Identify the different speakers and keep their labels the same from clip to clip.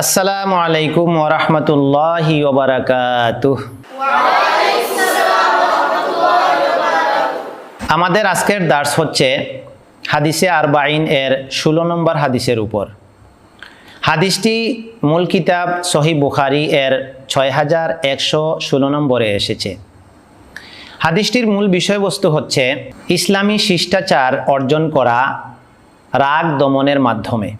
Speaker 1: আসসালামু আলাইকুম ওরহমতুল্লাহি ওবরাকাতুহ আমাদের আজকের দার্স হচ্ছে হাদিসে আরবাইন এর ষোলো নম্বর হাদিসের উপর। হাদিসটি মূল কিতাব সহি বুখারি এর ছয় হাজার একশো ষোলো নম্বরে এসেছে। হাদিসটির মূল বিষয়বস্তু হচ্ছে ইসলামী শিষ্টাচার অর্জন করা রাগ দমনের মাধ্যমে।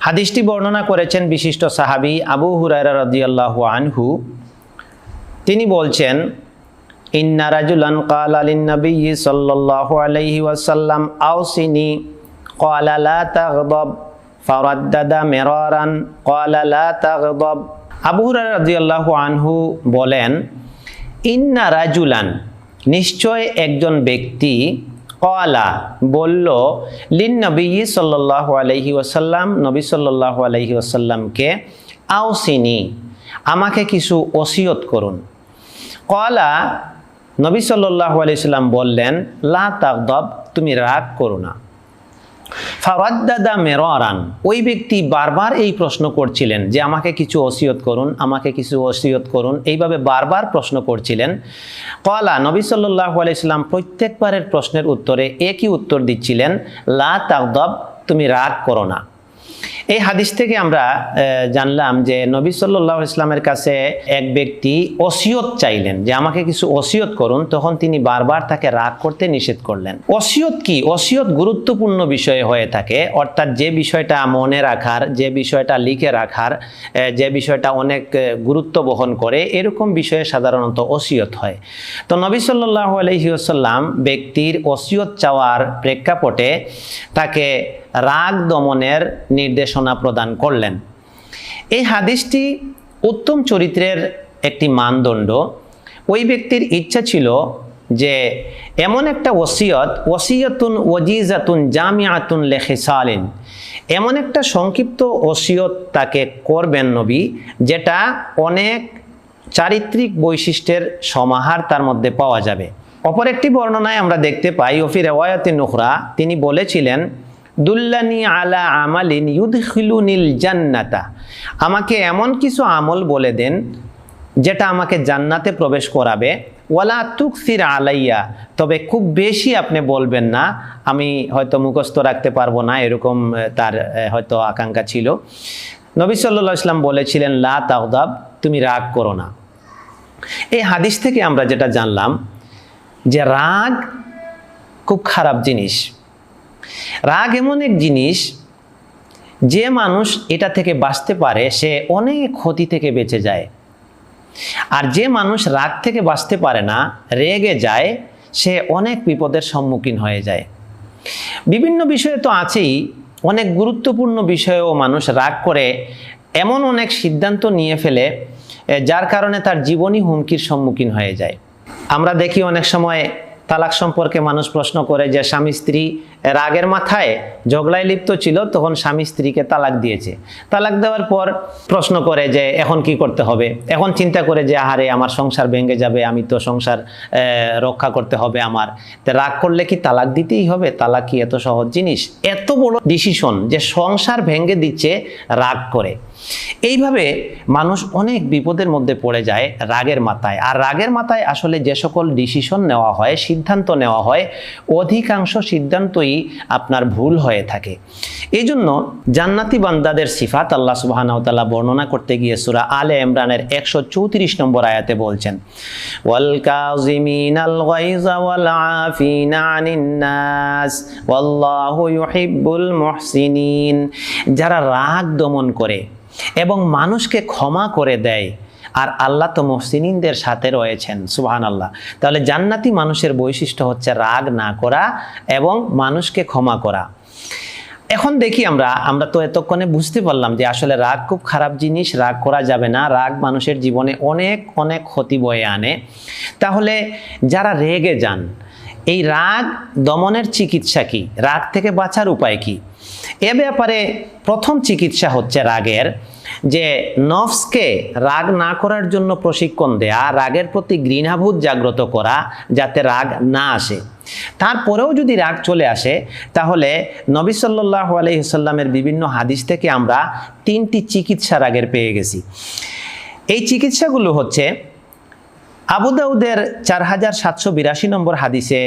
Speaker 1: হাদিসটি বর্ণনা করেছেন বিশিষ্ট সাহাবি আবু হুরায়রা রদিয়াল্লাহু আনহু তিনি বলছেন ইন্না রাজুলান কাল আলিন নবী সাল্লাল্লাহু আলাইহি ওয়াসাল্লাম আউসিনি قال لا تغضب فردد مرارا قال لا تغضب আবু হুরায়রা রাদিয়াল্লাহু আনহু বলেন ইন্না রাজুলান নিশ্চয় একজন ব্যক্তি কলা বলল, লিন নবী সাল্লাহ আলহি ওসাল্লাম নবী সাল্লাহ আলহি ওসাল্লামকে আওসিনি, আমাকে কিছু ওসিয়ত করুন। কলা নবী সাল্লাহ আলি সাল্লাম বললেন, লা তাকদব তুমি রাগ করো না। ফারাদ্দাদা মেরান ওই ব্যক্তি বারবার এই প্রশ্ন করছিলেন যে, আমাকে কিছু ওসিয়ত করুন, আমাকে কিছু ওসিয়ত করুন। এইভাবে বারবার প্রশ্ন করছিলেন। কলা নবী সাল্লাহ আলাইসাল্লাম প্রত্যেকবারের প্রশ্নের উত্তরে একই উত্তর দিচ্ছিলেন, লা তাকদব তুমি রাগ করো না। এই হাদিস থেকে আমরা জানলাম যে নবী সাল্লাহ ইসলামের কাছে এক ব্যক্তি ওসিয়ত চাইলেন যে আমাকে কিছু ওসিয়ত করুন। তখন তিনি বারবার তাকে রাগ করতে নিষেধ করলেন। ওসিয়ত কি? ওসিয়ত গুরুত্বপূর্ণ বিষয় হয়ে থাকে। অর্থাৎ যে বিষয়টা মনে রাখার, যে বিষয়টা লিখে রাখার যে বিষয়টা অনেক গুরুত্ব বহন করে, এরকম বিষয়ে সাধারণত ওসিয়ত হয়। তো নবী সাল্লাহ আলহিউসাল্লাম ব্যক্তির ওসিয়ত চাওয়ার প্রেক্ষাপটে তাকে রাগ দমনের নির্দেশনা প্রদান করলেন। এই হাদিসটি উত্তম চরিত্রের একটি মানদণ্ড। ওই ব্যক্তির ইচ্ছা ছিল যে এমন একটা ওসিয়ত, ওসিয়তুন ওজিজাতুন জামিয়াতুন লেখে সালিন এমন একটা সংক্ষিপ্ত ওসিয়ত তাকে করবেন নবী, যেটা অনেক চারিত্রিক বৈশিষ্ট্যের সমাহার তার মধ্যে পাওয়া যাবে। অপর একটি বর্ণনায় আমরা দেখতে পাই, ওফি রেওয়ায়তে নুখরা তিনি বলেছিলেন দুল্লানি আলা আমালিন ইউদখিলুনিল জান্নাতা। আমাকে এমন কিছু আমল বলে দেন, যেটা আমাকে জান্নাতে প্রবেশ করাবে। ওয়ালা তুকসির আলাইয়া, তবে খুব বেশি আপনি বলবেন না, আমি হয়তো মুখস্থ রাখতে পারব না, এরকম তার হয়তো আকাঙ্ক্ষা ছিল। নবী সাল্লাহ ইসলাম বলেছিলেন, লা তাহদাব তুমি রাগ করো না। এই হাদিস থেকে আমরা যেটা জানলাম, যে রাগ খুব খারাপ জিনিস। রাগ এমন এক জিনিস, যে মানুষ এটা থেকে বাঁচতে পারে, সে অনেক ক্ষতি থেকে বেঁচে যায়। আর যে মানুষ রাগ থেকে বাঁচতে পারে না, রেগে যায়, সে অনেক বিপদের সম্মুখীন হয়ে যায়। বিভিন্ন বিষয়ে তো আছেই, অনেক গুরুত্বপূর্ণ বিষয়েও মানুষ রাগ করে, এমন অনেক সিদ্ধান্ত নিয়ে ফেলে যার কারণে তার জীবনই হুমকির সম্মুখীন হয়ে যায়। আমরা দেখি অনেক সময় তালাক সম্পর্কে মানুষ প্রশ্ন করে যে, স্বামী, স্ত্রী রাগের মাথায় ঝগড়ায় লিপ্ত ছিল, তখন স্বামী স্ত্রীকে তালাক দিয়েছে। তালাক দেওয়ার পর প্রশ্ন করে যে, এখন কি করতে হবে? এখন চিন্তা করে যে, আহারে, আমার সংসার ভেঙে যাবে, আমি তো সংসার রক্ষা করতে হবে আমার। রাগ করলে কি তালাক দিতেই হবে? তালাক কি এত সহজ জিনিস? এত বড় ডিসিশন যে, সংসার ভেঙে দিচ্ছে, রাগ করে। এইভাবে মানুষ অনেক বিপদের মধ্যে পড়ে যায় রাগের মাথায়। আর রাগের মাথায় আসলে যে সকল ডিসিশন নেওয়া হয়, সিদ্ধান্ত নেওয়া হয়, অধিকাংশ সিদ্ধান্তই আপনার ভুল হয়ে থাকে। এই জন্য জান্নাতি বান্দাদের সিফাত আল্লাহ সুবাহানাউতাল্লাহ বর্ণনা করতে গিয়ে সুরা আলে ইমরানের একশো চৌত্রিশ নম্বর আয়াতে বলছেন যারা রাগ দমন করে এবং মানুষকে ক্ষমা করে দেয় আর আল্লাহ তো মহসিনিনদের সাথে রয়েছেন সুবাহান আল্লাহ তাহলে জান্নাতি মানুষের বৈশিষ্ট্য হচ্ছে রাগ না করা এবং মানুষকে ক্ষমা করা। এখন দেখি আমরা আমরা তো এতক্ষণে বুঝতে পারলাম যে আসলে রাগ খুব খারাপ জিনিস, রাগ করা যাবে না, রাগ মানুষের জীবনে অনেক অনেক ক্ষতি বয়ে আনে। তাহলে যারা রেগে যান এই রাগ দমনের চিকিৎসা কি? রাগ থেকে বাঁচার উপায় কি? এ ব্যাপারে প্রথম চিকিৎসা হচ্ছে রাগের, যে নফসকে রাগ না করার জন্য প্রশিক্ষণ দেয়া, রাগের প্রতি ঘৃণাভূত জাগ্রত করা যাতে রাগ না আসে। তারপরেও যদি রাগ চলে আসে, তাহলে নবী সাল্লাহ আলহিসাল্লামের বিভিন্ন হাদিস থেকে আমরা তিনটি চিকিৎসা রাগের পেয়ে গেছি। এই চিকিৎসাগুলো হচ্ছে আবু দাউদের চার হাজার সাতশো বিরাশি নম্বর হাদিসে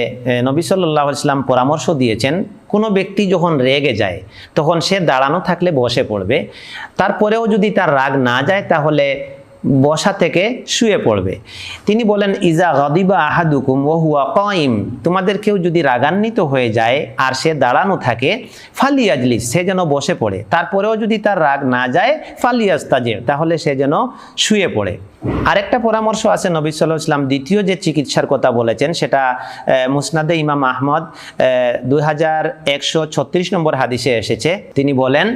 Speaker 1: নবী সাল্লাহ ইসলাম পরামর্শ দিয়েছেন, কোনো ব্যক্তি যখন রেগে যায়, তখন সে দাঁড়ানো থাকলে বসে পড়বে। তারপরেও যদি তার রাগ না যায়, তাহলে বসা থেকে শুয়ে পড়বে। তিনি বলেন, ইজা গদিবা আহাদুকুম ও হুয়া তোমাদের কেউ যদি রাগান্বিত হয়ে যায় আর সে দাঁড়ানো থাকে, ফালিয়াজলিস, সে যেন বসে পড়ে। তারপরেও যদি তার রাগ না যায় ফালিয়াস্তাজে তাহলে সে যেন শুয়ে পড়ে। আরেকটা পরামর্শ আছে নবী সাল্লাহ ইসলাম দ্বিতীয় যে চিকিৎসার কথা বলেছেন, সেটা মুসনাদে ইমাম আহমদ দুই হাজার একশো ছত্রিশ নম্বর হাদিসে এসেছে। তিনি বলেন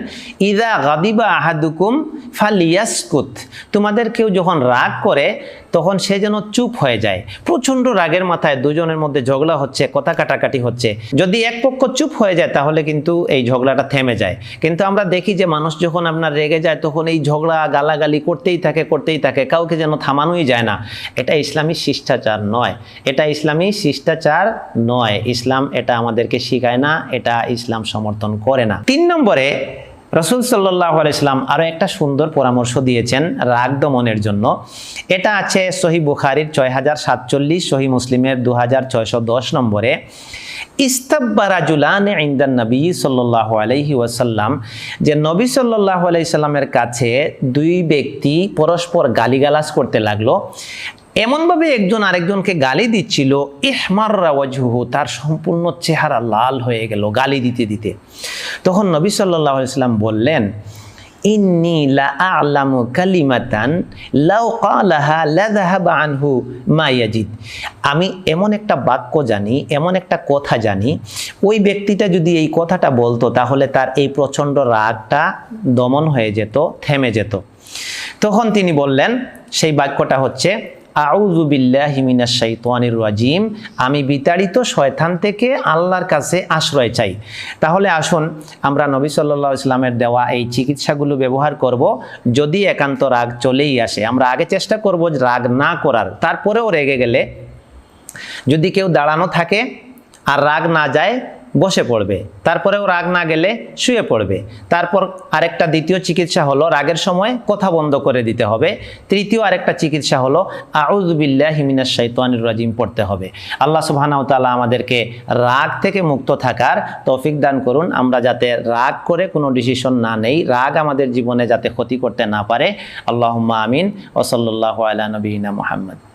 Speaker 1: ইদা গাদিবা আহাদুকুম ফালিয়াসকুত। তোমাদের কেউ যখন রাগ করে, তখন সে যেন চুপ হয়ে যায়। প্রচণ্ড রাগের মাথায় দুজনের মধ্যে ঝগড়া হচ্ছে, কথা কাটাকাটি হচ্ছে। যদি এক পক্ষ চুপ হয়ে যায়, তাহলে কিন্তু এই ঝগড়াটা থেমে যায়। কিন্তু আমরা দেখি যে মানুষ যখন আপনার রেগে যায়, তখন এই ঝগড়া, গালাগালি করতেই থাকে করতেই থাকে। কাউকে যেন থামানোই যায় না। এটা ইসলামী শিষ্টাচার নয়। এটা ইসলামী শিষ্টাচার নয়। ইসলাম এটা আমাদেরকে শিখায় না, এটা ইসলাম সমর্থন করে না। তিন নম্বরে রসুল সাল্লাহ আলাইসলাম আরও একটা সুন্দর পরামর্শ দিয়েছেন রাগ দমনের জন্য। এটা আছে সহি বুখারির ছয় হাজার সাতচল্লিশ, সহি মুসলিমের দু হাজার ছয়শো দশ নম্বরে। ইস্তাব্বারাজুলান ইন্দান নবী সাল্লাহ আলাইহি ওয়াসাল্লাম, যে নবী সাল্লাহ আলাইসাল্লামের কাছে দুই ব্যক্তি পরস্পর গালিগালাজ করতে লাগল। এমনভাবে একজন আরেকজনকে গালি দিচ্ছিল ইহমার রাওয়াজহু তার সম্পূর্ণ চেহারা লাল হয়ে গেল গালি দিতে দিতে। তখন নবী সাল্লাহ ইসলাম বললেন, ইন্নি লা আমি এমন একটা বাক্য জানি, এমন একটা কথা জানি, ওই ব্যক্তিটা যদি এই কথাটা বলতো, তাহলে তার এই প্রচণ্ড রাগটা দমন হয়ে যেত, থেমে যেত। তখন তিনি বললেন, সেই বাক্যটা হচ্ছে আউযু বিল্লাহি মিনাশ শাইতানির রাজিম। আমি বিতাড়িত শয়তান থেকে আল্লাহর কাছে আশ্রয় চাই। তাহলে আসুন, আমরা নবী সাল্লাল্লাহু ইসলামের দেওয়া এই চিকিৎসাগুলো ব্যবহার করব। যদি একান্ত রাগ চলেই আসে, আমরা আগে চেষ্টা করব রাগ না করার। তারপরেও রেগে গেলে যদি কেউ দাঁড়ানো থাকে আর রাগ না যায় বসে পড়বে। তারপরেও রাগ না গেলে শুয়ে পড়বে। তারপর আরেকটা দ্বিতীয় চিকিৎসা হলো রাগের সময় কথা বন্ধ করে দিতে হবে। তৃতীয় আরেকটা চিকিৎসা হলো আউজবিল্লাহ হিমিনাস শৈতানির রাজিম পড়তে হবে। আল্লাহ সুবহানাহু তাআলা আমাদেরকে রাগ থেকে মুক্ত থাকার তৌফিক দান করুন। আমরা যাতে রাগ করে কোনো ডিসিশন না নেই, রাগ আমাদের জীবনে যাতে ক্ষতি করতে না পারে। আল্লাহ আমিন। ওসল্লাহ আলা নবীনা মুহাম্মদ।